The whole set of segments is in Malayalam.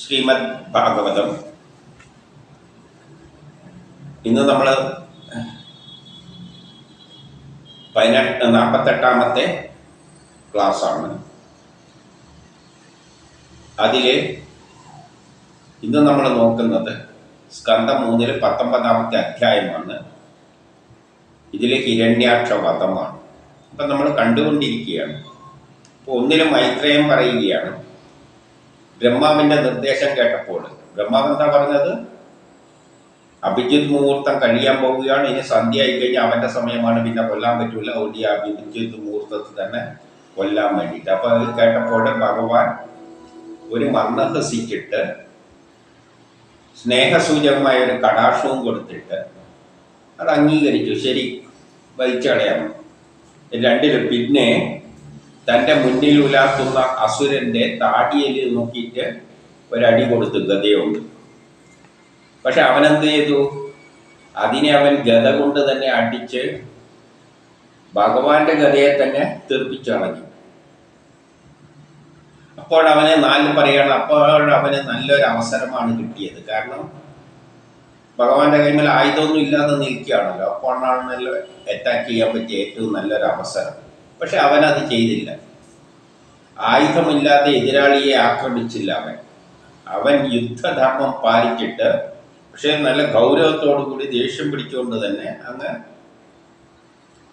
ശ്രീമദ് ഭാഗവതം. ഇന്ന് നമ്മൾ പതിനെട്ട് നാൽപ്പത്തെട്ടാമത്തെ ക്ലാസ്സാണ്. അതിൽ ഇന്ന് നമ്മൾ നോക്കുന്നത് സ്കന്ധം മൂന്നിൽ പത്തൊമ്പതാമത്തെ അധ്യായമാണ്. ഇതിൽ ഹിരണ്യാക്ഷ വധമാണ് അപ്പം നമ്മൾ കണ്ടുകൊണ്ടിരിക്കുകയാണ്. അപ്പോൾ ഒന്നിലും മൈത്രേയം പറയുകയാണ്. ബ്രഹ്മാവിന്റെ നിർദ്ദേശം കേട്ടപ്പോൾ ബ്രഹ്മാവ് എന്താ പറഞ്ഞത്? അഭിജിത് മുഹൂർത്തം കഴിയാൻ പോവുകയാണ് ഇനി സന്ധ്യ ആയി കഴിഞ്ഞാൽ അവന്റെ സമയമാണ് പിന്നെ കൊല്ലാൻ പറ്റൂല. അതുകൊണ്ട് അഭിജിത് മുഹൂർത്തത്തിൽ തന്നെ കൊല്ലാൻ വേണ്ടിയിട്ട്. അപ്പൊ അത് കേട്ടപ്പോൾ ഭഗവാൻ ഒരു മർണഹസിച്ചിട്ട് സ്നേഹസൂചകമായ ഒരു കടാക്ഷവും കൊടുത്തിട്ട് അത് അംഗീകരിച്ചു. ശരി വലിച്ചടയാം രണ്ടിലും പിന്നെ തന്റെ മുന്നിൽ ഉലാത്തുന്ന അസുരന്റെ താടിയിൽ നോക്കിയിട്ട് ഒരടി കൊടുത്തു ഗതയുണ്ട് പക്ഷെ അവനെന്ത് ചെയ്തു? അതിനെ അവൻ ഗത കൊണ്ട് തന്നെ അടിച്ച് ഭഗവാന്റെ ഗതയെ തന്നെ തീർപ്പിച്ചടങ്ങി അപ്പോഴവനെ അപ്പോൾ അവനെ നാല് പറയണം അപ്പോൾ അവന് നല്ലൊരു അവസരമാണ് കിട്ടിയത്. കാരണം ഭഗവാന്റെ കൈമേൽ ആയുധമൊന്നും ഇല്ലാതെ നിൽക്കുകയാണല്ലോ. അപ്പോഴാണ് നല്ല അറ്റാക്ക് ചെയ്യാൻ പറ്റിയ ഏറ്റവും നല്ലൊരു അവസരം. പക്ഷെ അവൻ അത് ചെയ്തില്ല. ആയുധമില്ലാതെ എതിരാളിയെ ആക്രമിച്ചില്ല അവൻ. അവൻ യുദ്ധധർമ്മം പാലിച്ചിട്ട് പക്ഷെ നല്ല ഗൗരവത്തോടു കൂടി ദേഷ്യം പിടിച്ചുകൊണ്ട് തന്നെ അങ്ങ്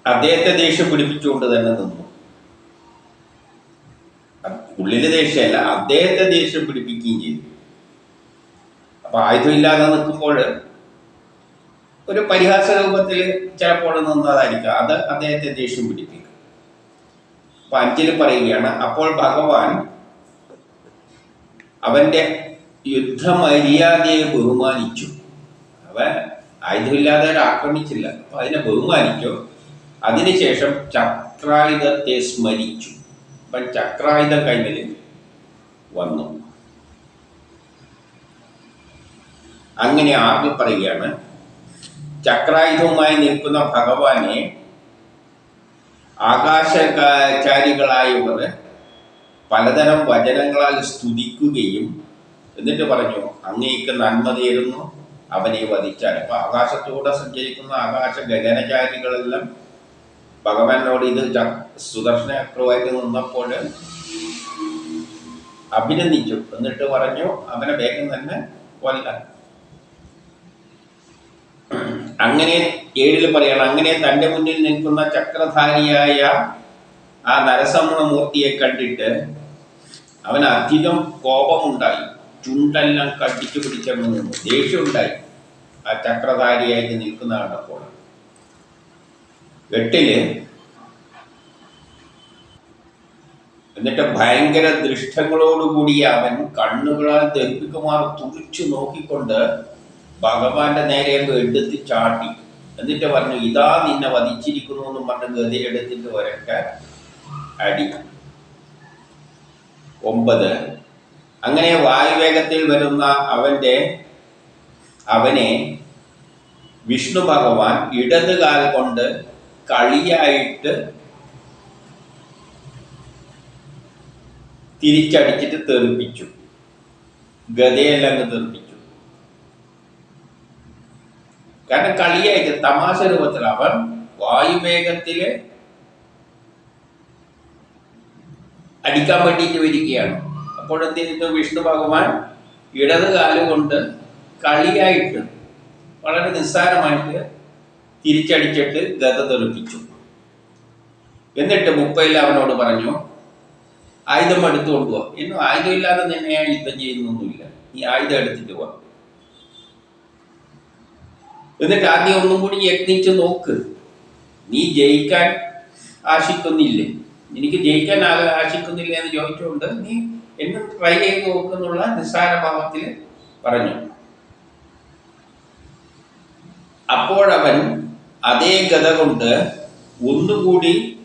അദ്ദേഹത്തെ ദേഷ്യം പിടിപ്പിച്ചുകൊണ്ട് തന്നെ നിന്നു. ഉള്ളിൽ ദേഷ്യമല്ല അദ്ദേഹത്തെ ദേഷ്യം പിടിപ്പിക്കുകയും ചെയ്തു. അപ്പൊ ആയുധമില്ലാതെ നിൽക്കുമ്പോൾ ഒരു പരിഹാസ രൂപത്തിൽ ചിലപ്പോൾ നിന്നതായിരിക്കാം. അത് അദ്ദേഹത്തെ ദേഷ്യം പിടിപ്പിക്കും. അപ്പൊ അഞ്ചിൽ പറയുകയാണ് അപ്പോൾ ഭഗവാൻ അവന്റെ യുദ്ധമര്യാദയെ ബഹുമാനിച്ചു. അവൻ ആയുധമില്ലാതെ ആക്രമിച്ചില്ല. അപ്പൊ അതിനെ ബഹുമാനിച്ചു അതിനുശേഷം ചക്രായുധത്തെ സ്മരിച്ചു. അവൻ ചക്രായുധം കൈമൽ വന്നു. അങ്ങനെ ആകെ പറയുകയാണ് ചക്രായുധവുമായി നിൽക്കുന്ന ഭഗവാനെ ആകാശചാരികളായവർ പലതരം വചനങ്ങളാൽ സ്തുതിക്കുകയും എന്നിട്ട് പറഞ്ഞു അങ്ങേക്ക് നന്മ തീരുന്നു അവനെ വധിച്ചാൽ. അപ്പൊ ആകാശത്തൂടെ സഞ്ചരിക്കുന്ന ആകാശ ഗഗനചാരികളെല്ലാം ഭഗവാനോട് ഇത് സുദർശന ചക്രമായിട്ട് നിന്നപ്പോൾ അഭിനന്ദിച്ചു. എന്നിട്ട് പറഞ്ഞു അവനെ വേഗം തന്നെ കൊല്ലാൻ അങ്ങനെ ഏഴിൽ പറയണം അങ്ങനെ തന്റെ മുന്നിൽ നിൽക്കുന്ന ചക്രധാരിയായ ആ നരസമ്മൂർത്തിയെ കണ്ടിട്ട് അവന് അധികം കോപമുണ്ടായി. ചുണ്ടെല്ലാം കടിച്ചു പിടിച്ചങ്ങ് നിന്നു ദേഷ്യമുണ്ടായി ആ ചക്രധാരിയായിട്ട് നിൽക്കുന്ന കണ്ടപ്പോൾ. എട്ടിൽ എന്നിട്ട് ഭയങ്കര ദൃഷ്ടങ്ങളോടുകൂടി അവൻ കണ്ണുകളാൽ ദർപ്പിക്കുമാർ തുളിച്ചു നോക്കിക്കൊണ്ട് ഭഗവാന്റെ നേരെ അങ്ങ് എടുത്ത് ചാട്ടി. എന്നിട്ട് പറഞ്ഞു ഇതാ നിന്നെ വധിച്ചിരിക്കുന്നു എന്ന് പറഞ്ഞ് ഗതി എടുത്തിട്ട് ഒരൊക്കെ അടി. ഒമ്പത്. അങ്ങനെ വായുവേഗത്തിൽ വരുന്ന അവന്റെ അവനെ വിഷ്ണു ഭഗവാൻ ഇടത് കാൽ കൊണ്ട് കളിയായിട്ട് തിരിച്ചടിച്ചിട്ട് തെറിപ്പിച്ചു. ഗതയെല്ലാം തെറിപ്പിച്ചു. കാരണം കളിയായിട്ട് തമാശ രൂപത്തിൽ അവൻ വായുവേഗത്തിൽ അടിക്കാൻ വേണ്ടിയിട്ട് വരികയാണ്. അപ്പോഴെന്ത് വിഷ്ണു ഭഗവാൻ ഇടത് കാലുകൊണ്ട് കളിയായിട്ട് വളരെ നിസ്സാരമായിട്ട് തിരിച്ചടിച്ചിട്ട് ഗത തെളിപ്പിച്ചു. എന്നിട്ട് മുപ്പയിൽ അവനോട് പറഞ്ഞു ആയുധം എടുത്തു ഇന്നും ആയുധം ഇല്ലാതെ ഞാൻ യുദ്ധം ചെയ്യുന്നൊന്നുമില്ല. നീ ആയുധം എടുത്തിട്ട് പോ. എന്നിട്ട് ആദ്യം ഒന്നും കൂടി യത്നിച്ച് നോക്ക്. നീ ജയിക്കാൻ ആശിക്കുന്നില്ലേ? എനിക്ക് ജയിക്കാൻ ആശിക്കുന്നില്ല എന്ന് ചോദിച്ചുകൊണ്ട് നീ എന്നെ ട്രൈ ചെയ്ത് നോക്കുന്നുള്ള നിസ്സാര ഭാവത്തിൽ പറഞ്ഞു. അപ്പോഴവൻ അതേ ഗത കൊണ്ട് ഒന്നുകൂടി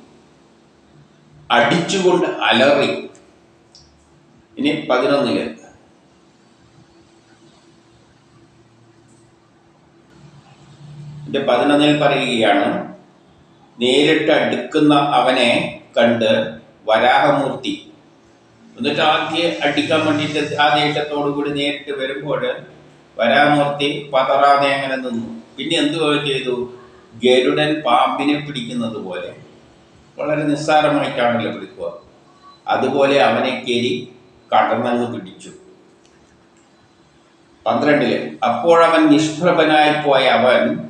അടിച്ചുകൊണ്ട് അലറി. ഇനി പതിനൊന്നിൽ. ഇത് പതിനൊന്നിൽ പറയുകയാണ് നേരിട്ട് അടുക്കുന്ന അവനെ കണ്ട് വരാഹമൂർത്തി. എന്നിട്ട് ആദ്യം അടിക്കാൻ വേണ്ടിയിട്ട് ആ ദേഷ്യത്തോടു കൂടി നേരിട്ട് വരുമ്പോൾ വരാമൂർത്തി പതറാതെ അങ്ങനെ നിന്നു. പിന്നെ എന്ത് ചെയ്തു? ഗരുഡൻ പാമ്പിനെ പിടിക്കുന്നത് പോലെ വളരെ നിസ്സാരമായിട്ടാണല്ലോ പിടിക്കുക. അതുപോലെ അവനെ കയറി കടന്നങ്ങ് പിടിച്ചു. പന്ത്രണ്ടിൽ അപ്പോഴവൻ നിഷ്പ്രഭനായി പോയ അവൻ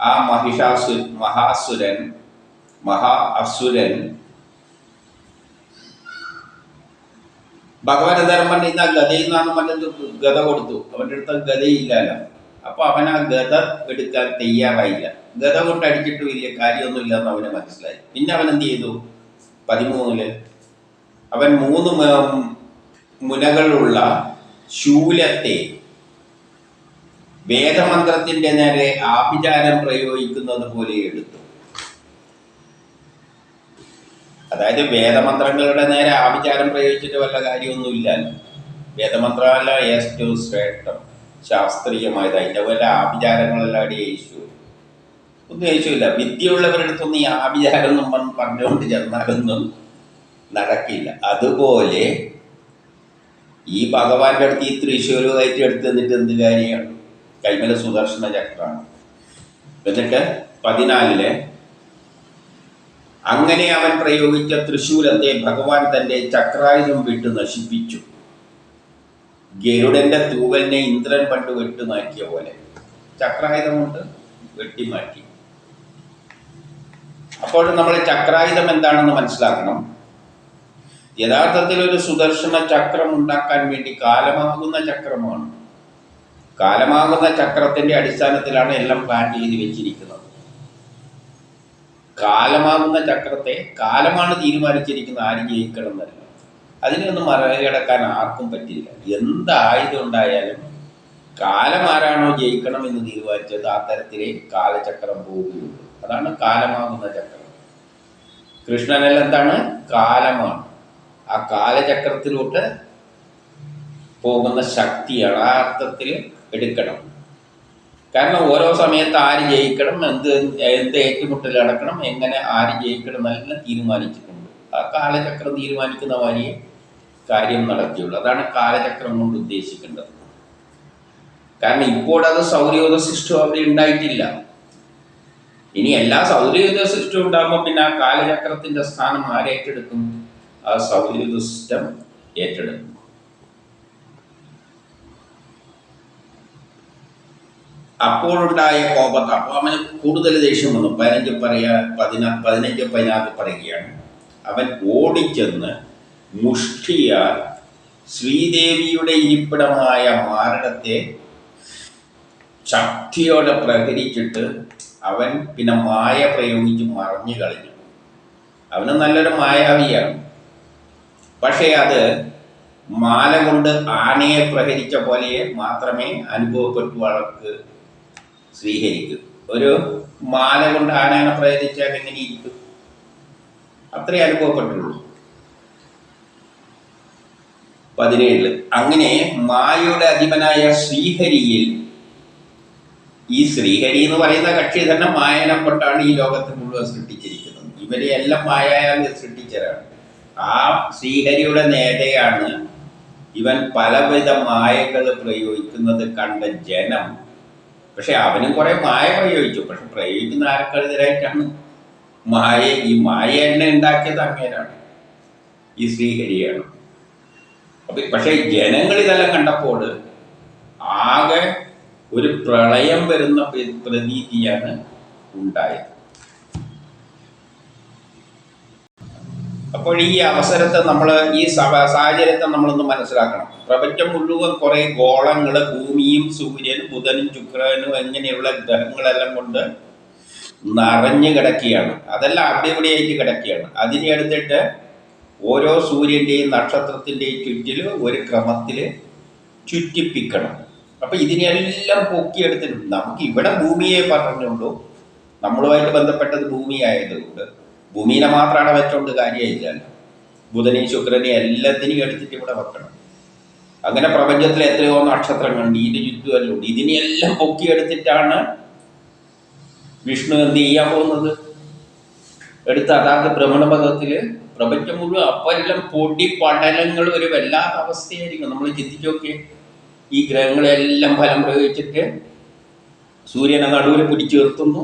ആ മഹിഷാസു മഹാസുരൻ മഹാ അസുരൻ ഭഗവാൻ ധർമ്മൻ ഇന്ന് ആ ഗതയിൽ നിന്നാണ് മറ്റൊരു ഗത കൊടുത്തു. അവന്റെ അടുത്ത് ഗതയില്ലല്ലോ അപ്പൊ അവൻ ആ ഗത എടുക്കാൻ തയ്യാറായില്ല. ഗത കൊണ്ട് അടിച്ചിട്ട് വലിയ കാര്യമൊന്നുമില്ല എന്ന് അവന് മനസ്സിലായി. പിന്നെ അവൻ എന്ത് ചെയ്തു? പതിമൂന്നിൽ അവൻ മൂന്ന് മുനകളുള്ള ശൂലത്തെ വേദമന്ത്രത്തിന്റെ നേരെ ആഭിചാരം പ്രയോഗിക്കുന്നത് പോലെ എടുത്തു. അതായത് വേദമന്ത്രങ്ങളുടെ നേരെ ആഭിചാരം പ്രയോഗിച്ചിട്ട് വല്ല കാര്യമൊന്നുമില്ല. വേദമന്ത്രമല്ല ഏറ്റവും ശ്രേഷ്ഠം ശാസ്ത്രീയമായത്. അതിന്റെ വല്ല ആഭിചാരങ്ങളെല്ലാം യേശു. ഒന്നും യേശുവില്ല. വിദ്യയുള്ളവരുടെ അടുത്തൊന്നും ഈ ആഭിചാരം നമ്മൾ പറഞ്ഞുകൊണ്ട് ചെന്നാലൊന്നും നടക്കില്ല. അതുപോലെ ഈ ഭഗവാന്റെ അടുത്ത് ഈ തൃശ്ശൂരുമായിട്ട് എടുത്തു തന്നിട്ട് എന്ത് കാര്യമാണ്? കൈമല സുദർശന ചക്രമാണ്. എന്നിട്ട് പതിനാലിൽ അങ്ങനെ അവൻ പ്രയോഗിച്ച തൃശൂലത്തെ ഭഗവാൻ തന്റെ ചക്രായുധം വിട്ട് നശിപ്പിച്ചു. ഗരുഡന്റെ തൂവലിനെ ഇന്ദ്രൻ പണ്ട് വെട്ടുമാക്കിയ പോലെ. ചക്രായുധം കൊണ്ട് വെട്ടിമാറ്റി അപ്പോൾ നമ്മൾ ചക്രായുധം എന്താണെന്ന് മനസ്സിലാക്കണം. യഥാർത്ഥത്തിൽ ഒരു സുദർശന ചക്രം ഉണ്ടാക്കാൻ വേണ്ടി കാലമാകുന്ന ചക്രമാണ്. കാലമാകുന്ന ചക്രത്തിന്റെ അടിസ്ഥാനത്തിലാണ് എല്ലാം പ്ലാൻ ചെയ്ത് വെച്ചിരിക്കുന്നത്. കാലമാകുന്ന ചക്രത്തെ കാലമാണ് തീരുമാനിച്ചിരിക്കുന്നത് ആര് ജയിക്കണം എന്നല്ല അതിനെയൊന്നും മറികടക്കാൻ ആർക്കും പറ്റില്ല. എന്തായതുണ്ടായാലും കാലം ആരാണോ ജയിക്കണം എന്ന് തീരുമാനിച്ചത് ആ തരത്തിലേ കാലചക്രം പോവുകയുള്ളൂ അതാണ് കാലമാകുന്ന ചക്രം. കൃഷ്ണനെല്ലാം എന്താണ്? കാലമാണ്. ആ കാലചക്രത്തിലോട്ട് പോകുന്ന ശക്തിയാണ്. ആ അർത്ഥത്തിൽ എടുക്കണം. കാരണം ഓരോ സമയത്ത് ആര് ജയിക്കണം എന്ത് എന്ത് ഏറ്റുമുട്ടൽ നടക്കണം എങ്ങനെ ആര് ജയിക്കണം എന്നെല്ലാം തീരുമാനിച്ചിട്ടുണ്ട്. ആ കാലചക്രം തീരുമാനിക്കുന്ന മാതിരിയെ കാര്യം നടത്തിയുള്ളൂ അതാണ് കാലചക്രം കൊണ്ട് ഉദ്ദേശിക്കേണ്ടത്. കാരണം ഇപ്പോൾ അത് സൗരയോധ സിസ്റ്റം അവിടെ ഉണ്ടായിട്ടില്ല. ഇനി എല്ലാ സൗരയോധ സിസ്റ്റം ഉണ്ടാകുമ്പോൾ പിന്നെ ആ കാലചക്രത്തിന്റെ സ്ഥാനം ആരേറ്റെടുക്കും ആ സൗരയോധ സിസ്റ്റം ഏറ്റെടുക്കും. അപ്പോഴുണ്ടായ കോപത്ത് അപ്പോൾ അവന് കൂടുതൽ ദേഷ്യം വന്നു. പതിനഞ്ച് പറയാ പതിനാ പതിനഞ്ച് പതിനാറ് പറയുകയാണ്. അവൻ ഓടിച്ചെന്ന് മുഷ്ടിയാൽ ശ്രീദേവിയുടെ ഇരിപ്പിടമായ മാരടത്തെ ശക്തിയോടെ പ്രഹരിച്ചിട്ട് അവൻ പിന്നെ മായ പ്രയോഗിച്ച് മറഞ്ഞു കളഞ്ഞു. അവന് നല്ലൊരു മായാവിയാണ്. പക്ഷേ അത് മാല കൊണ്ട് ആനയെ പ്രഹരിച്ച പോലെ മാത്രമേ അനുഭവപ്പെട്ടു അവൾക്ക് സ്വീകരിക്കും. ഒരു മാല കൊണ്ട് ആനയെ പ്രേരിച്ചാൽ എങ്ങനെ ഇരിക്കും? അത്രേ അനുഭവപ്പെട്ടുള്ളൂ പതിനേഴിൽ അങ്ങനെ മായയുടെ അധിപനായ ശ്രീഹരിയിൽ ഈ ശ്രീഹരി എന്ന് പറയുന്ന കക്ഷി തന്നെ മായനപ്പെട്ടാണ് ഈ ലോകത്തെ മുഴുവൻ സൃഷ്ടിച്ചിരിക്കുന്നത്. ഇവരെ എല്ലാം മായയാണ് സൃഷ്ടിച്ചവരാണ്. ആ ശ്രീഹരിയുടെ നേരെയാണ് ഇവൻ പലവിധ മായകൾ പ്രയോഗിക്കുന്നത് കണ്ട ജനം. പക്ഷെ അവനും കുറെ മായ പ്രയോഗിച്ചു. പക്ഷെ പ്രയോഗിക്കുന്ന ആർക്കെതിരായിട്ടാണ് മായ ഈ മായ എണ്ണ ഉണ്ടാക്കിയത് അങ്ങേരാണ്. ഈ ശ്രീഹരിയാണ്. അപ്പൊ പക്ഷെ ജനങ്ങൾ ഇതെല്ലാം കണ്ടപ്പോൾ ആകെ ഒരു പ്രളയം വരുന്ന പ്ര- പ്രതീതിയാണ് ഉണ്ടായത്. അപ്പോൾ ഈ അവസരത്തെ നമ്മൾ ഈ സാഹചര്യത്തെ നമ്മളൊന്ന് മനസ്സിലാക്കണം. പ്രപഞ്ചം മുഴുവൻ കുറെ ഗോളങ്ങൾ ഭൂമിയും സൂര്യനും ബുധനും ശുക്രനും എങ്ങനെയുള്ള ഗ്രഹങ്ങളെല്ലാം കൊണ്ട് നിറഞ്ഞു കിടക്കുകയാണ്. അതെല്ലാം അവിടെ ഇവിടെയായിട്ട് കിടക്കുകയാണ്. അതിനെ എടുത്തിട്ട് ഓരോ സൂര്യന്റെയും നക്ഷത്രത്തിന്റെയും ചുറ്റിൽ ഒരു ക്രമത്തിൽ ചുറ്റിപ്പിക്കണം. അപ്പൊ ഇതിനെല്ലാം പൊക്കിയെടുത്തിട്ടുണ്ട്. നമുക്ക് ഇവിടെ ഭൂമിയെ പറഞ്ഞുള്ളൂ. നമ്മളുമായിട്ട് ബന്ധപ്പെട്ടത് ഭൂമി ആയതുകൊണ്ട് ഭൂമിനെ മാത്രമാണ് വെച്ചോണ്ട് കാര്യമായില്ലല്ലോ ബുധനെയും ശുക്രനെയും എല്ലാത്തിനെയും എടുത്തിട്ട് ഇവിടെ വെക്കണം. അങ്ങനെ പ്രപഞ്ചത്തിലെ എത്രയോ നക്ഷത്രങ്ങളുണ്ട് ഇതിന് ചുറ്റുമല്ലോ ഇതിനെയെല്ലാം പൊക്കിയെടുത്തിട്ടാണ് വിഷ്ണു എന്ത് ചെയ്യാൻ പോകുന്നത്? എടുത്ത് അതാത് ഭ്രമണപഥത്തിൽ പ്രപഞ്ചം മുഴുവൻ അപ്പെല്ലാം പൊടി പടലങ്ങൾ ഒരു വല്ലാത്ത അവസ്ഥയായിരിക്കും. നമ്മൾ ചിന്തിച്ചൊക്കെ ഈ ഗ്രഹങ്ങളെല്ലാം ഫലം പ്രയോഗിച്ചിട്ട് സൂര്യനെ നടുവിൽ പിടിച്ചു നിർത്തുന്നു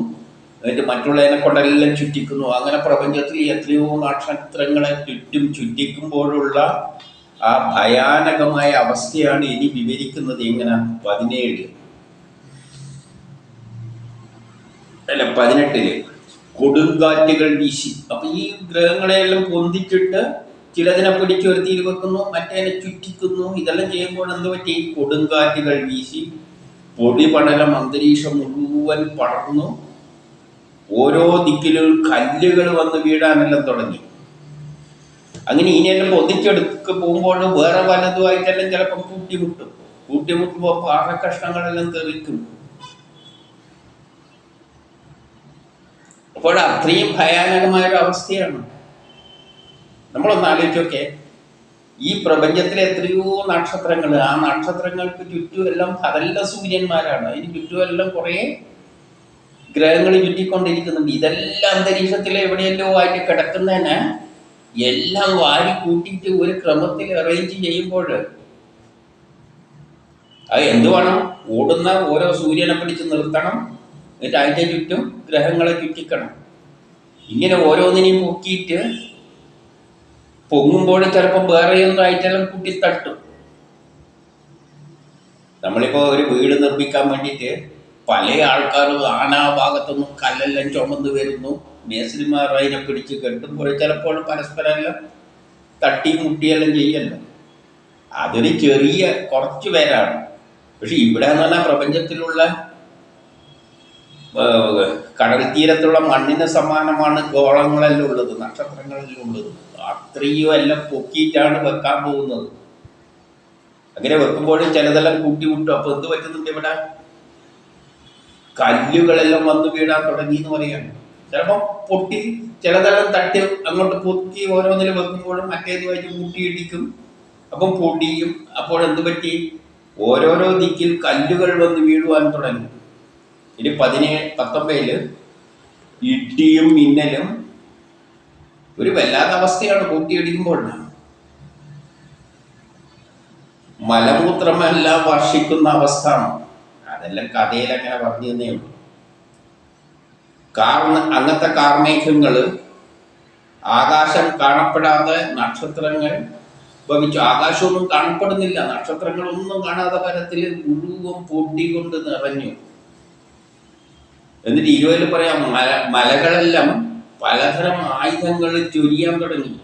എന്നിട്ട് മറ്റുള്ളതിനെ കൊണ്ടെല്ലാം ചുറ്റിക്കുന്നു. അങ്ങനെ പ്രപഞ്ചത്തിൽ എത്രയോ നക്ഷത്രങ്ങളെ ചുറ്റും ചുറ്റിക്കുമ്പോഴുള്ള ആ ഭയാനകമായ അവസ്ഥയാണ് ഇനി വിവരിക്കുന്നത് എങ്ങനെ? പതിനേഴ്. അല്ല പതിനെട്ടിൽ. കൊടുങ്കാറ്റുകൾ വീശി. അപ്പൊ ഈ ഗ്രഹങ്ങളെയെല്ലാം പൊന്തിച്ചിട്ട് ചിലതിനെ പിടിച്ച് ഒരുത്തിയിൽ വെക്കുന്നു മറ്റേനെ ചുറ്റിക്കുന്നു. ഇതെല്ലാം ചെയ്യുമ്പോൾ എന്ത് പറ്റി? കൊടുങ്കാറ്റുകൾ വീശി. പൊടി പടലം അന്തരീക്ഷം മുഴുവൻ പടർന്നു. ഓരോ ദിക്കിലും കല്ലുകൾ വന്ന് വീഴാനെല്ലാം തുടങ്ങി. അങ്ങനെ ഇനിയെല്ലാം ഒന്നിച്ചെടുക്ക് പോകുമ്പോൾ വേറെ വലതുമായിട്ടെല്ലാം ചിലപ്പോൾ കൂട്ടിമുട്ടും. കൂട്ടിമുട്ടുമ്പോൾ പാറക്കഷ്ണങ്ങളെല്ലാം തെറിക്കും. അപ്പോൾ അത്രയും ഭയാനകമായ ഒരു അവസ്ഥയാണ്. നമ്മളൊന്ന് ആലോചിച്ചൊക്കെ ഈ പ്രപഞ്ചത്തിലെ എത്രയോ നക്ഷത്രങ്ങൾ ആ നക്ഷത്രങ്ങൾക്ക് ചുറ്റുമെല്ലാം അതെല്ലാം സൂര്യന്മാരാണ്. അതിന് ചുറ്റുമെല്ലാം കുറേ ഗ്രഹങ്ങൾ ചുറ്റിക്കൊണ്ടിരിക്കുന്നുണ്ട്. ഇതെല്ലാം അന്തരീക്ഷത്തിൽ എവിടെയല്ലോ ആയിട്ട് കിടക്കുന്നതിന് എല്ലാം വാരി കൂട്ടിയിട്ട് ഒരു ക്രമത്തിൽ അറേഞ്ച് ചെയ്യുമ്പോൾ അത് എന്ത് വേണം? ഓടുന്ന ഓരോ സൂര്യനെ പിടിച്ച് നിർത്തണം. എന്നിട്ട് അതിന്റെ ചുറ്റും ഗ്രഹങ്ങളെ ചുറ്റിക്കണം. ഇങ്ങനെ ഓരോന്നിനെയും പൊക്കിയിട്ട് പൊങ്ങുമ്പോൾ ചിലപ്പോൾ വേറെ ആയിട്ടെല്ലാം കൂട്ടി തട്ടും. നമ്മളിപ്പോൾ ഒരു വീട് നിർമ്മിക്കാൻ വേണ്ടിയിട്ട് പല ആൾക്കാരും ആനാ ഭാഗത്തുനിന്നും കല്ലെല്ലാം ചുമന്ന് വരുന്നു. മേസ്ത്രിമാർ അതിനെ പിടിച്ച് കെട്ടുമ്പോൾ ചിലപ്പോൾ പരസ്പരം എല്ലാം തട്ടി മുട്ടിയെല്ലാം ചെയ്യല്ലോ. അതൊരു ചെറിയ കുറച്ച് പേരാണ്. പക്ഷെ ഇവിടെ എന്ന് പറഞ്ഞാൽ പ്രപഞ്ചത്തിലുള്ള കടൽ തീരത്തുള്ള മണ്ണിന് സമാനമാണ് ഗോളങ്ങളെല്ലാം ഉള്ളത് നക്ഷത്രങ്ങളെല്ലാം ഉള്ളത്. അത്രയും എല്ലാം പൊക്കിയിട്ടാണ് വെക്കാൻ പോകുന്നത്. അങ്ങനെ വെക്കുമ്പോഴും ചിലതെല്ലാം കൂട്ടിമുട്ടും അപ്പൊ എന്ത് പറ്റുന്നുണ്ട് ഇവിടെ? കല്ലുകളെല്ലാം വന്ന് വീഴാൻ തുടങ്ങി എന്ന് പറയാണ് ചിലപ്പോൾ പൊട്ടി ചിലതെല്ലാം തട്ടി അങ്ങോട്ട് പൊക്കി ഓരോന്നിൽ വെക്കുമ്പോഴും മറ്റേതുമായിട്ട് മുട്ടിയിടിക്കും. അപ്പം പൊടിയും. അപ്പോൾ എന്ത് പറ്റി? ഓരോരോ ദിക്കിൽ കല്ലുകൾ വന്ന് വീഴുവാൻ തുടങ്ങി. ഇനി പതിനേഴ് പത്തൊമ്പതിൽ ഇടിയും മിന്നലും ഒരു വല്ലാത്ത അവസ്ഥയാണ് കൂട്ടിയിടിക്കുമ്പോൾ മലമൂത്രമെല്ലാം വർഷിക്കുന്ന അവസ്ഥ. അതെല്ലാം കഥയിൽ അങ്ങനെ പറഞ്ഞു തന്നേ കാർമ അങ്ങനത്തെ കാർമേഘങ്ങൾ ആകാശം കാണപ്പെടാതെ നക്ഷത്രങ്ങൾ ഭവിച്ചു. ആകാശമൊന്നും കാണപ്പെടുന്നില്ല. നക്ഷത്രങ്ങളൊന്നും കാണാതെ പരത്തിൽ മുഴുവൻ പൊടി കൊണ്ട് നിറഞ്ഞു. എന്നിട്ട് ഇരുവൽ പറയാം മല മലകളെല്ലാം പലതരം ആയുധങ്ങൾ ചൊരിയാൻ തുടങ്ങി.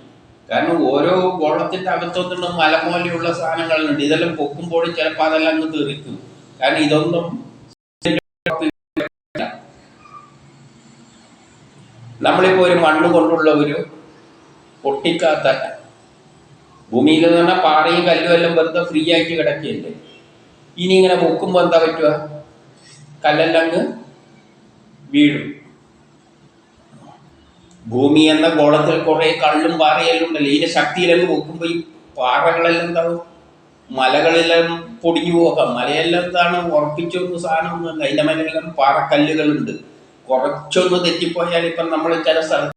കാരണം ഓരോ ഗോളത്തിന്റെ അകത്തൊന്നും മല പോലെയുള്ള സാധനങ്ങളുണ്ട്. ഇതെല്ലാം പൊക്കുമ്പോൾ ചിലപ്പോൾ അതെല്ലാം അങ്ങ് തെറിക്കും. കാരണം ഇതൊന്നും നമ്മളിപ്പോ ഒരു മണ്ണ് കൊണ്ടുള്ള ഒരു പൊട്ടിക്കാത്ത ഭൂമിയിൽ എന്ന് പറഞ്ഞാൽ പാറയും കല്ലും എല്ലാം വെറുതെ ഫ്രീ ആയിട്ട് കിടക്കുകയല്ലേ ഇനി ഇങ്ങനെ മുക്കുമ്പോൾ എന്താ പറ്റുക കല്ലെല്ലാം അങ്ങ് വീഴും. ഭൂമി എന്ന ഗോളത്തിൽ കുറേ കള്ളും പാറയെല്ലാം ഉണ്ടല്ലോ? ഇതിന്റെ ശക്തിയിലങ്ങ് മുക്കുമ്പോൾ ഈ പാറകളെല്ലാം എന്താവും? മലകളെല്ലാം പൊടിഞ്ഞു പോകാം. മലയെല്ലാം എന്താണ് ഉറപ്പിച്ചൊന്നും സാധനമൊന്നുമല്ല അതിന്റെ മേലെല്ലാം പാറക്കല്ലുകളുണ്ട്. കുറച്ചൊന്ന് തെറ്റിപ്പോയാൽ ഇപ്പം നമ്മൾ ചില സ്ഥലത്ത്.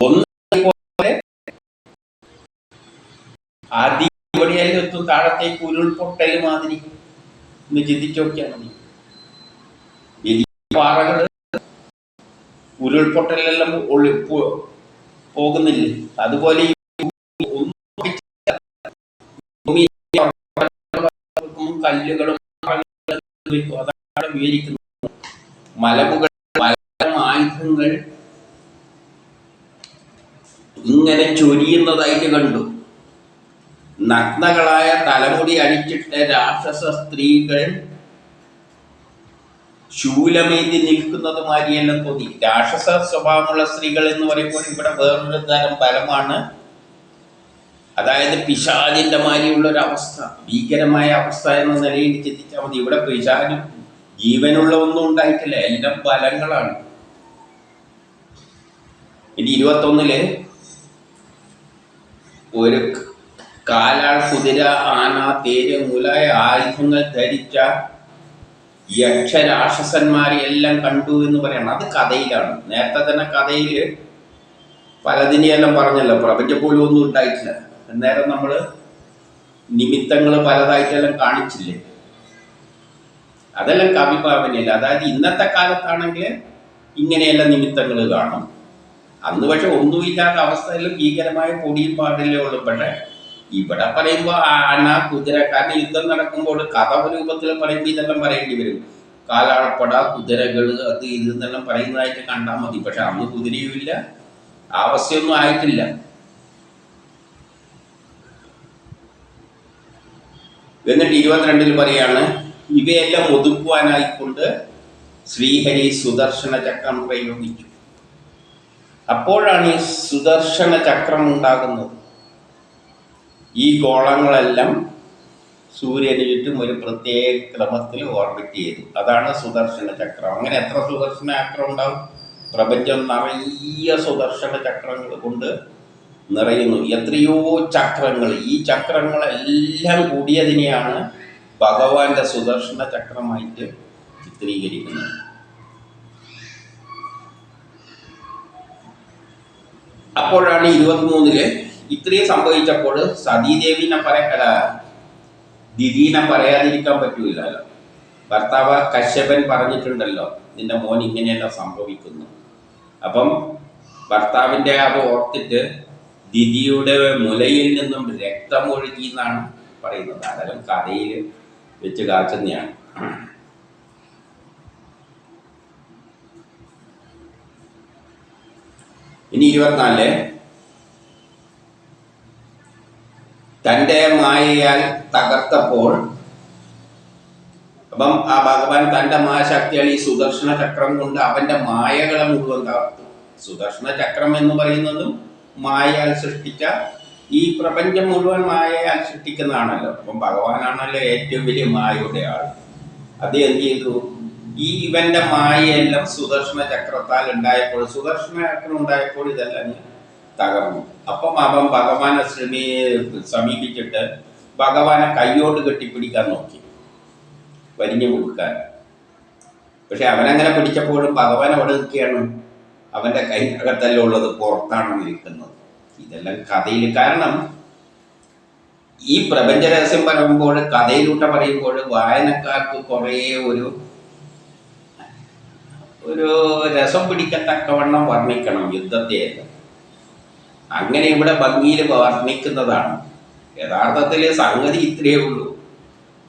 ഒന്ന് താഴത്തേക്ക് ഉരുൾപൊട്ടൽ മാതിരി ഒന്ന് ചിന്തിച്ചു നോക്കിയാൽ മതി വലിയ പാറകൾ ഉരുൾപൊട്ടലെല്ലാം ഒളി പോകുന്നില്ലേ അതുപോലെ ഈ കല്ലുകളും അതാണ് മലമുകൾ മലം ആയുധങ്ങൾ ഇങ്ങനെ ചൊരിയുന്നതായിട്ട് കണ്ടു. നഗ്നകളായ തലമുടി അടിച്ചിട്ട രാക്ഷസ സ്ത്രീകൾ ശൂലമേന്തി നിൽക്കുന്നത് മാതിരിയെല്ലാം തോന്നി. രാക്ഷസ സ്വഭാവമുള്ള സ്ത്രീകൾ എന്ന് പറയുമ്പോൾ ഇവിടെ വേറൊരു തരം ഫലമാണ് അതായത് പിശാചിന്റെ മാതിരിയുള്ള ഒരു അവസ്ഥ ഭീകരമായ അവസ്ഥ എന്ന നിലയിൽ ചിന്തിച്ചാൽ മതി. ഇവിടെ പിശാജും ജീവനുള്ള ഒന്നും ഉണ്ടായിട്ടില്ല. എല്ലാം ഫലങ്ങളാണ്. ഇനി ഇരുപത്തൊന്നിൽ ഒരു കാലാൾ കുതിര ആന തേര് മുതലായ ആയുധങ്ങൾ ധരിച്ച യക്ഷരാക്ഷസന്മാരെ എല്ലാം കണ്ടു എന്ന് പറയണം. അത് കഥയിലാണ്. നേരത്തെ തന്നെ കഥയിൽ പലതിനെയെല്ലാം പറഞ്ഞല്ലോ. പ്രപഞ്ച പോലും ഒന്നും ഉണ്ടായിട്ടില്ല. അന്നേരം നമ്മൾ നിമിത്തങ്ങൾ പലതായിട്ടെല്ലാം കാണിച്ചില്ലേ? അതെല്ലാം കവിഭാവനയല്ല അതായത് ഇന്നത്തെ കാലത്താണെങ്കിൽ ഇങ്ങനെയെല്ലാം നിമിത്തങ്ങൾ കാണും. അന്ന് പക്ഷെ ഒന്നുമില്ലാത്ത അവസ്ഥയിൽ ഭീകരമായ പൊടിയും പാടില്ലേ ഉള്ളൂ. പക്ഷെ ഇവിടെ പറയുമ്പോൾ ആന കുതിര കാരണം യുദ്ധം നടക്കുമ്പോൾ കഥ രൂപത്തിൽ പറയുമ്പോൾ ഇതെല്ലാം പറയേണ്ടി വരും. കാലാളപ്പട കുതിരകൾ അത് ഇതെല്ലാം പറയുന്നതായിട്ട് കണ്ടാൽ മതി. പക്ഷെ അന്ന് കുതിരയുമില്ല. ആവശ്യമൊന്നും ആയിട്ടില്ല. എന്നിട്ട് ഇരുപത്തിരണ്ടിൽ പറയാണ് ഇവയെല്ലാം ഒതുക്കുവാനായിക്കൊണ്ട് ശ്രീഹരി സുദർശന ചക്രം പ്രയോഗിച്ചു അപ്പോഴാണ് ഈ സുദർശന ചക്രം ഉണ്ടാകുന്നത്. ഈ ഗോളങ്ങളെല്ലാം സൂര്യന് ചുറ്റും ഒരു പ്രത്യേക ക്രമത്തിൽ ഓർബിറ്റ് ചെയ്തു. അതാണ് സുദർശന ചക്രം. അങ്ങനെ എത്ര സുദർശന ചക്രം ഉണ്ടാവും? പ്രപഞ്ചം നിറയെ സുദർശന ചക്രങ്ങൾ കൊണ്ട് നിറയുന്നു. എത്രയോ ചക്രങ്ങൾ. ഈ ചക്രങ്ങളെല്ലാം കൂടിയതിനെയാണ് ഭഗവാന്റെ സുദർശന ചക്രമായിട്ട് ചിത്രീകരിക്കുന്നത്. അപ്പോഴാണ് ഇരുപത്തിമൂന്നിൽ ഇത്രയും സംഭവിച്ചപ്പോൾ സതീദേവിനെ പറയല ദിദീനെ പറയാതിരിക്കാൻ പറ്റൂലല്ലോ ഭർത്താവ് കശ്യപൻ പറഞ്ഞിട്ടുണ്ടല്ലോ നിന്റെ മോൻ ഇങ്ങനെയല്ല സംഭവിക്കുന്നു അപ്പം ഭർത്താവിന്റെ അത് ഓർത്തിട്ട് ദിദിയുടെ മുലയിൽ നിന്നും രക്തമൊഴുകി എന്നാണ് പറയുന്നത്. അതെല്ലാം കഥയിൽ വെച്ച് കാച്ചുന്നതാണ് ഇനി ഇരുപത്തിനാല്. തന്റെ മായയാൽ തകർത്തപ്പോൾ അപ്പം ആ ഭഗവാൻ തന്റെ മായശക്തിയാൽ ഈ സുദർശന ചക്രം കൊണ്ട് അവന്റെ മായകളെ മുഴുവൻ തകർത്തു. സുദർശന ചക്രം എന്ന് പറയുന്നതും മായയാൽ സൃഷ്ടിച്ച ഈ പ്രപഞ്ചം മുഴുവൻ മായയാൽ സൃഷ്ടിക്കുന്നതാണല്ലോ. അപ്പം ഭഗവാനാണല്ലോ ഏറ്റവും വലിയ മായയുടെ ആൾ. അത് എന്ത് ചെയ്തു? ഈ ഇവന്റെ മായയെല്ലാം സുദർശന ചക്രത്താൽ ഉണ്ടായപ്പോൾ സുദർശന ചക്രം ഉണ്ടായപ്പോൾ ഇതെല്ലാം തകർന്നു. അപ്പം അവൻ ഭഗവാനെ ശ്രമീ സമീപിച്ചിട്ട് ഭഗവാനെ കൈയോട് കെട്ടിപ്പിടിക്കാൻ നോക്കി. വലിഞ്ഞു കൊടുക്കാൻ പക്ഷെ അവനങ്ങനെ പിടിച്ചപ്പോഴും ഭഗവാൻ അവിടെ നിൽക്കുകയാണ്. അവന്റെ കൈ അകത്തല്ല ഉള്ളത്? പുറത്താണ് നിൽക്കുന്നത് ഇതെല്ലാം കഥയിൽ കാരണം ഈ പ്രപഞ്ച രഹസ്യം പറയുമ്പോൾ കഥയിലൂട്ട പറയുമ്പോൾ വായനക്കാർക്ക് കുറേ ഒരു ഒരു രസം പിടിക്കത്തക്കവണ്ണം വർണിക്കണം യുദ്ധത്തെ. അങ്ങനെ ഇവിടെ ഭംഗിയിൽ വർണിക്കുന്നതാണ്. യഥാർത്ഥത്തിൽ സംഗതി ഇത്രയേ ഉള്ളൂ.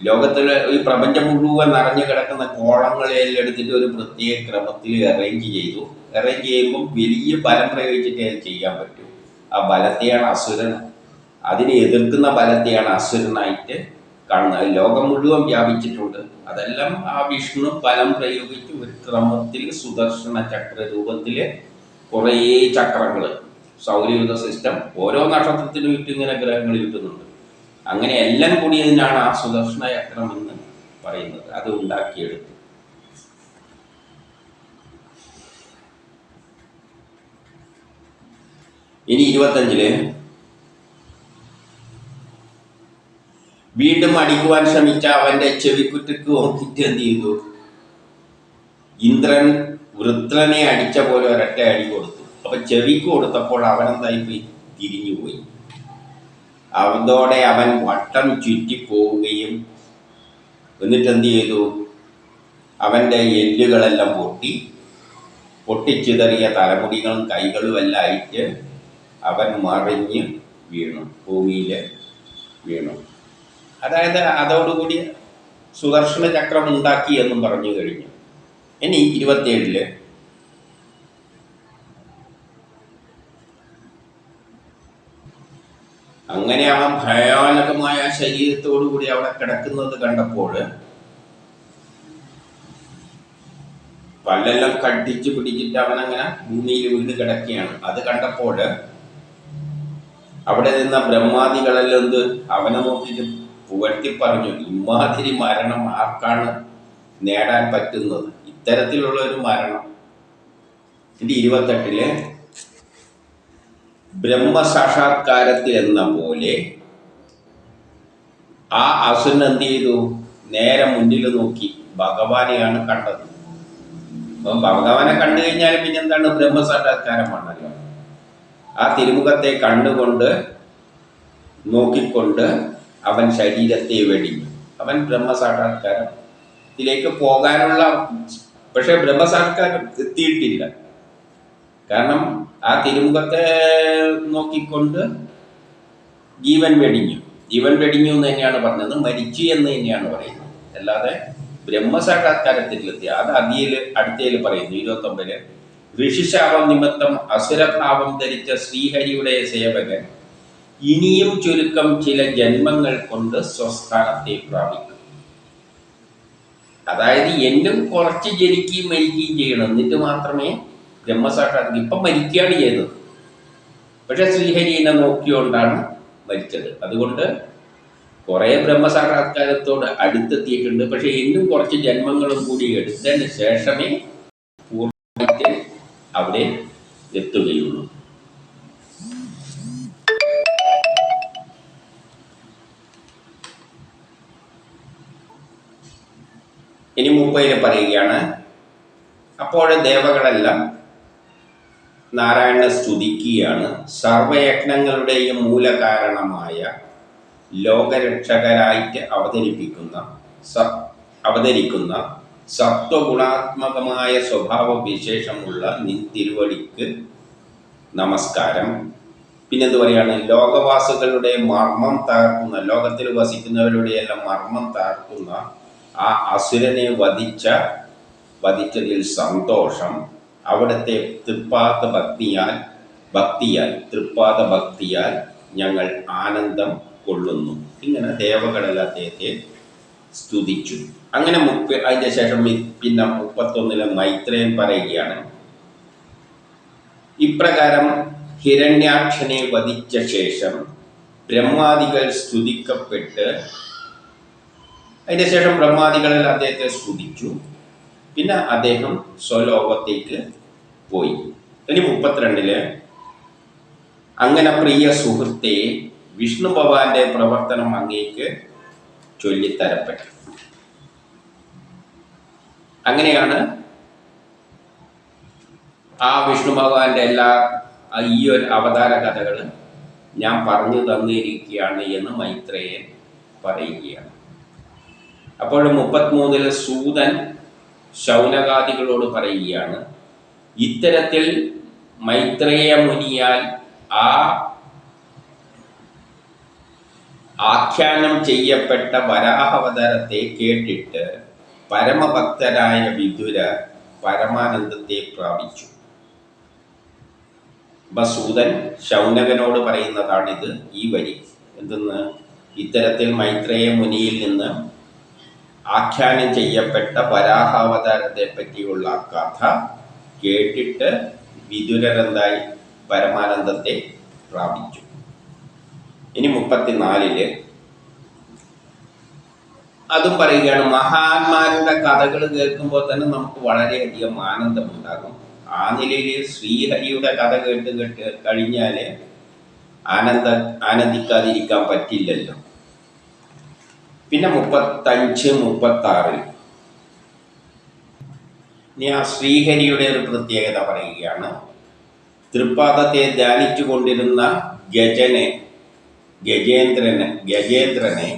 ലോകത്തിൽ ഈ പ്രപഞ്ചം മുഴുവൻ നിറഞ്ഞു കിടക്കുന്ന കോളങ്ങളെല്ലാം എടുത്തിട്ട് ഒരു പ്രത്യേക ക്രമത്തിൽ അറേഞ്ച് ചെയ്തു. അറേഞ്ച് ചെയ്യുമ്പോൾ വലിയ ബലം പ്രയോഗിച്ചിട്ടേ അത് ചെയ്യാൻ പറ്റും. ആ ബലത്തെയാണ് അസുരൻ. അതിനെ എതിർക്കുന്ന ബലത്തെയാണ് അസുരനായിട്ട് കാണുന്നത്. ലോകം മുഴുവൻ വ്യാപിച്ചിട്ടുണ്ട്. അതെല്ലാം ആ വിഷ്ണു ബലം പ്രയോഗിച്ച് ഒരു ക്രമത്തിൽ സുദർശന ചക്ര രൂപത്തിൽ കുറേ ചക്രങ്ങൾ സൗരയുധ സിസ്റ്റം ഓരോ നക്ഷത്രത്തിനും ചുറ്റും ഇങ്ങനെ ഗ്രഹങ്ങൾ കിട്ടുന്നുണ്ട് അങ്ങനെ എല്ലാം കൂടിയതിനാണ് ആ സുദർശന എന്ന് പറയുന്നത്. അത് ഉണ്ടാക്കിയെടുത്തു. ഇനി ഇരുപത്തഞ്ചിൽ വീണ്ടും അടിക്കുവാൻ ശ്രമിച്ച അവന്റെ ചെവിക്കുറ്റക്ക് ഓക്കിറ്റ് എന്ത് ചെയ്തു? ഇന്ദ്രൻ വൃത്രനെ അടിച്ച പോലെ ഒരൊറ്റ അടി കൊടുത്തു. അപ്പൊ ചെവിക്ക് കൊടുത്തപ്പോൾ പോയി? തിരിഞ്ഞുപോയി. അതോടെ അവൻ വട്ടം ചുറ്റി പോവുകയും എന്നിട്ട് എന്ത് ചെയ്തു അവന്റെ എല്ലുകളെല്ലാം പൊട്ടി. പൊട്ടിച്ചിതറിയ തലമുടികളും കൈകളും എല്ലാം ആയിട്ട് അവൻ മറിഞ്ഞ് വീണു. ഭൂമിയിൽ വീണു. അതായത് അതോടുകൂടി സുദർശന ചക്രം ഉണ്ടാക്കി എന്നും പറഞ്ഞു കഴിഞ്ഞു. ഇനി ഇരുപത്തിയേഴിൽ അങ്ങനെ അവൻ ഭയാനകമായ ശരീരത്തോടു കൂടി അവിടെ കിടക്കുന്നത് കണ്ടപ്പോൾ പല്ലെല്ലാം കടിച്ചു പിടിച്ചിട്ട് അവൻ അങ്ങനെ ഭൂമിയിൽ വീണ് കിടക്കുകയാണ്. അത് കണ്ടപ്പോൾ അവിടെ നിന്ന ബ്രഹ്മാദികളെല്ലാം എന്ത് അവനെ നോക്കിയിട്ട് പുകഴ്ത്തി പറഞ്ഞു ഇമാതിരി മരണം ആർക്കാണ് നേടാൻ പറ്റുന്നത്? ഇത്തരത്തിലുള്ള ഒരു മരണം. ഇരുപത്തെട്ടിൽ ബ്രഹ്മസാക്ഷാത്കാരത്തിൽ എന്ന പോലെ ആ അസുരൻ എന്ത് ചെയ്തു നേരെ മുന്നിൽ നോക്കി. ഭഗവാനെയാണ് കണ്ടത്. അപ്പം ഭഗവാനെ കണ്ടു കഴിഞ്ഞാൽ പിന്നെ എന്താണ് ബ്രഹ്മസാക്ഷാത്കാരമാണല്ലോ ആ തിരുമുഖത്തെ കണ്ടുകൊണ്ട് നോക്കിക്കൊണ്ട് അവൻ ശരീരത്തെ വെടിഞ്ഞു. അവൻ ബ്രഹ്മസാക്ഷാത്കാരത്തിലേക്ക് പോകാനുള്ള പക്ഷെ ബ്രഹ്മസാക്ഷാത്കാരം എത്തിയിട്ടില്ല. കാരണം ആ തിരുമുഖത്തെ നോക്കിക്കൊണ്ട് ജീവൻ വെടിഞ്ഞു. ജീവൻ വെടിഞ്ഞു എന്ന് തന്നെയാണ് പറഞ്ഞത്. മരിച്ചു എന്ന് തന്നെയാണ് പറയുന്നത്. അല്ലാതെ ബ്രഹ്മസാക്ഷാത്കാരത്തിലെത്തി. അത് അതിയിൽ അടുത്തയിൽ പറയുന്നു. ഇരുപത്തൊമ്പതിൽ ഋഷിശാപം നിമിത്തം അസുരഭാവം ധരിച്ച ശ്രീഹരിയുടെ സേവകൻ ഇനിയും ചുരുക്കം ചില ജന്മങ്ങൾ കൊണ്ട് സ്വസ്ഥാനത്തെ പ്രാപിക്കും. അതായത് എന്നും കുറച്ച് ജനിക്കുകയും മരിക്കുകയും ചെയ്യണം. എന്നിട്ട് മാത്രമേ ബ്രഹ്മസാക്ഷാത്കാരം ഇപ്പം മരിക്കുകയാണ് ചെയ്തത്. പക്ഷെ ശ്രീഹരിനെ നോക്കിയോണ്ടാണ് മരിച്ചത്. അതുകൊണ്ട് കുറേ ബ്രഹ്മസാക്ഷാത്കാരത്തോട് അടുത്തെത്തിയിട്ടുണ്ട്. പക്ഷെ ഇന്നും കുറച്ച് ജന്മങ്ങളും കൂടി എടുത്തതിന് ശേഷമേ പൂർണമായിട്ട് അവിടെ എത്തുകയുള്ളൂ. ഇനി മുപ്പതിന് പറയുകയാണ് അപ്പോൾ ദേവകളെല്ലാം നാരായണനെ സ്തുതിക്കുകയാണ്. സർവയജ്ഞങ്ങളുടെയും മൂലകാരണമായ ലോകരക്ഷകരായിട്ട് അവതരിപ്പിക്കുന്ന സ അവതരിക്കുന്ന സത്വഗുണാത്മകമായ സ്വഭാവ വിശേഷമുള്ള തിരുവടിക്ക് നമസ്കാരം. പിന്നെന്ത് പറയാണ് ലോകവാസികളുടെ മർമ്മം താർക്കുന്ന ലോകത്തിൽ വസിക്കുന്നവരുടെ എല്ലാം മർമ്മം താർക്കുന്ന ആ അസുരനെ വധിച്ച വധിച്ചതിൽ സന്തോഷം. അവിടുത്തെ തൃപ്പാദ ഭക്തിയാൽ ഭക്തിയാൽ തൃപ്പാദ ഭക്തിയാൽ ഞങ്ങൾ ആനന്ദം കൊള്ളുന്നു. ഇങ്ങനെ ദേവകളെല്ലാം അദ്ദേഹത്തെ സ്തുതിച്ചു. അങ്ങനെ മുപ്പ അതിന്റെ ശേഷം പിന്നെ മുപ്പത്തൊന്നിലെ മൈത്രേയൻ പറയുകയാണ് ഇപ്രകാരം ഹിരണ്യാക്ഷനെ വധിച്ച ശേഷം ബ്രഹ്മാദികൾ സ്തുതിക്കപ്പെട്ട് അതിന്റെ ശേഷം ബ്രഹ്മാദികളിൽ അദ്ദേഹത്തെ സ്തുതിച്ചു. പിന്നെ അദ്ദേഹം സ്വലോകത്തേക്ക് പോയി. ഇനി മുപ്പത്തിരണ്ടിൽ അങ്ങനെ പ്രിയ സുഹൃത്തെ വിഷ്ണു ഭഗവാന്റെ പ്രവർത്തനം അങ്ങേക്ക് ചൊല്ലിത്തരപ്പെട്ടു. അങ്ങനെയാണ് ആ വിഷ്ണു ഭഗവാന്റെ എല്ലാ ഈ ഒരു അവതാര കഥകൾ ഞാൻ പറഞ്ഞു തന്നിരിക്കുകയാണ് എന്ന് മൈത്രേയൻ പറയുകയാണ്. അപ്പോൾ മുപ്പത്തിമൂന്നിൽ സൂതൻ ശൗനകാദികളോട് പറയുകയാണ് ഇത്തരത്തിൽ മൈത്രേയ മുനിയാൽ ആ ആഖ്യാനം ചെയ്യപ്പെട്ട വരാഹാവതാരത്തെ കേട്ടിട്ട് പരമഭക്തരായ വിദുര പരമാനന്ദത്തെ പ്രാപിച്ചു. ബസൂദൻ ശൗനകനോട് പറയുന്നതാണിത് ഈ വരി. എന്തെന്ന്? ഇത്തരത്തിൽ മൈത്രേയ മുനിയിൽ നിന്ന് ആഖ്യാനം ചെയ്യപ്പെട്ട വരാഹാവതാരത്തെ പറ്റിയുള്ള കഥ കേട്ടിട്ട് വിദുരന്തായി പരമാനന്ദത്തെ പ്രാപിച്ചു. ഇനി മുപ്പത്തിനാലിൽ അതും പറയുകയാണ് മഹാന്മാരുടെ കഥകൾ കേൾക്കുമ്പോൾ തന്നെ നമുക്ക് വളരെയധികം ആനന്ദമുണ്ടാകും. ആ നിലയിൽ ശ്രീഹരിയുടെ കഥ കേട്ട് കേട്ട് കഴിഞ്ഞാൽ ആനന്ദ ആനന്ദിക്കാതിരിക്കാൻ പറ്റില്ലല്ലോ. പിന്നെ മുപ്പത്തഞ്ച് മുപ്പത്തി ആറിൽ ഇനി ആ ശ്രീഹരിയുടെ ഒരു പ്രത്യേകത പറയുകയാണ്. തൃപ്പാദത്തെ ധ്യാനിച്ചു കൊണ്ടിരുന്ന ഗജനെ ഗജേന്ദ്രനെ ഗജേന്ദ്രനെ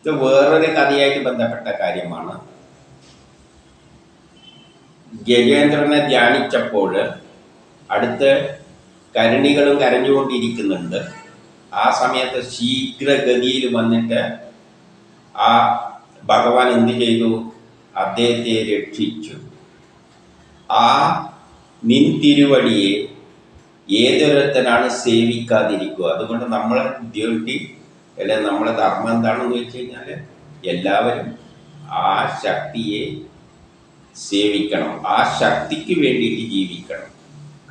ഇത് വേറൊരു കഥയായിട്ട് ബന്ധപ്പെട്ട കാര്യമാണ്. ഗജേന്ദ്രനെ ധ്യാനിച്ചപ്പോൾ അടുത്ത് കരണികളും കരഞ്ഞുകൊണ്ടിരിക്കുന്നുണ്ട്. ആ സമയത്ത് ശീഘ്രഗതിയിൽ വന്നിട്ട് ആ ഭഗവാൻ എന്ത് ചെയ്തു? അദ്ദേഹത്തെ രക്ഷിച്ചു. ആ നിൻ തിരുവടിയെ ഏതൊരുത്തനാണ് സേവിക്കാതിരിക്കുക? അതുകൊണ്ട് നമ്മളെ ഡ്യൂട്ടി അല്ലെ നമ്മളെ ധർമ്മം എന്താണെന്ന് വെച്ച് കഴിഞ്ഞാൽ എല്ലാവരും ആ ശക്തിയെ സേവിക്കണം. ആ ശക്തിക്ക് വേണ്ടിയിട്ട് ജീവിക്കണം.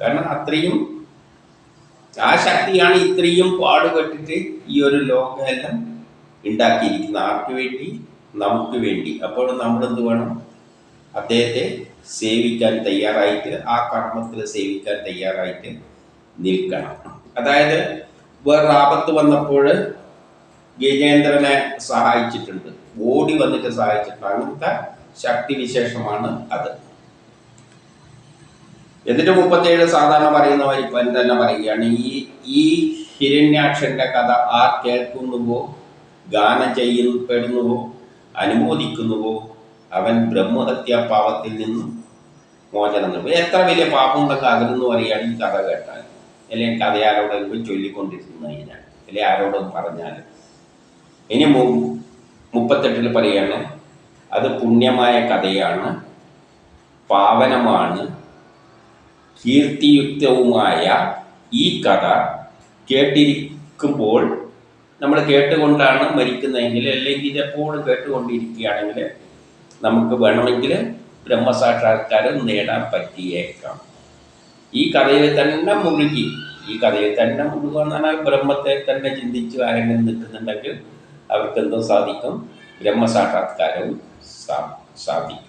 കാരണം അത്രയും ആ ശക്തിയാണ് ഇത്രയും പാടുപെട്ടിട്ട് ഈ ഒരു ലോകമെല്ലാം ഉണ്ടാക്കിയിരിക്കുന്നത്. ആർക്ക് വേണ്ടി? നമുക്ക് വേണ്ടി. അപ്പോൾ നമ്മൾ എന്ത് വേണം? അദ്ദേഹത്തെ സേവിക്കാൻ തയ്യാറായിട്ട് ആ കർമ്മത്തിൽ സേവിക്കാൻ തയ്യാറായിട്ട് നിൽക്കണം. അതായത് വേറൊരു ആപത്ത് വന്നപ്പോൾ ഗജേന്ദ്രനെ സഹായിച്ചിട്ടുണ്ട്. ഓടി വന്നിട്ട് സഹായിച്ചിട്ടുണ്ട്. അങ്ങനത്തെ ശക്തി വിശേഷമാണ് അത്. എന്നിട്ട് മുപ്പത്തേഴ് സാധാരണ പറയുന്നവർ ഇപ്പം തന്നെ പറയുകയാണ്. ഈ ഈ ഹിരണ്യാക്ഷന്റെ കഥ ആർ കേൾക്കുന്നുവോ? ഗാനം ചെയ്യപ്പെടുന്നുവോ അനുമോദിക്കുന്നുവോ? അവൻ ബ്രഹ്മഹത്യാ പാപത്തിൽ നിന്നും മോചനം നൽകും എത്ര വലിയ പാപം ഉണ്ടെങ്കിൽ അകലെന്ന് പറയുകയാണ് ഈ കഥ കേട്ടാൽ. അല്ലെങ്കിൽ കഥ ആരോടെങ്കിലും ചൊല്ലിക്കൊണ്ടിരുന്നു കഴിഞ്ഞാൽ അല്ലെങ്കിൽ ആരോടും പറഞ്ഞാൽ ഇനി മുപ്പത്തെട്ടിൽ പറയുകയാണ് അത് പുണ്യമായ കഥയാണ് പാവനമാണ് കീർത്തിയുക്തവുമായ ഈ കഥ കേട്ടിരിക്കുമ്പോൾ നമ്മൾ കേട്ടുകൊണ്ടാണ് മരിക്കുന്നതെങ്കിൽ അല്ലെങ്കിൽ എപ്പോഴും കേട്ടുകൊണ്ടിരിക്കുകയാണെങ്കിൽ നമുക്ക് വേണമെങ്കിൽ ബ്രഹ്മസാക്ഷാത്കാരം നേടാൻ പറ്റിയേക്കാം. ഈ കഥയിൽ തന്നെ മുഴുകി. ഈ കഥയിൽ തന്നെ മുഴുകുക എന്ന് പറഞ്ഞാൽ ബ്രഹ്മത്തെ തന്നെ ചിന്തിച്ച് ആരെങ്കിലും നിൽക്കുന്നുണ്ടെങ്കിൽ അവർക്ക് എന്തോ സാധിക്കും. ബ്രഹ്മസാക്ഷാത്കാരവും സാധിക്കും.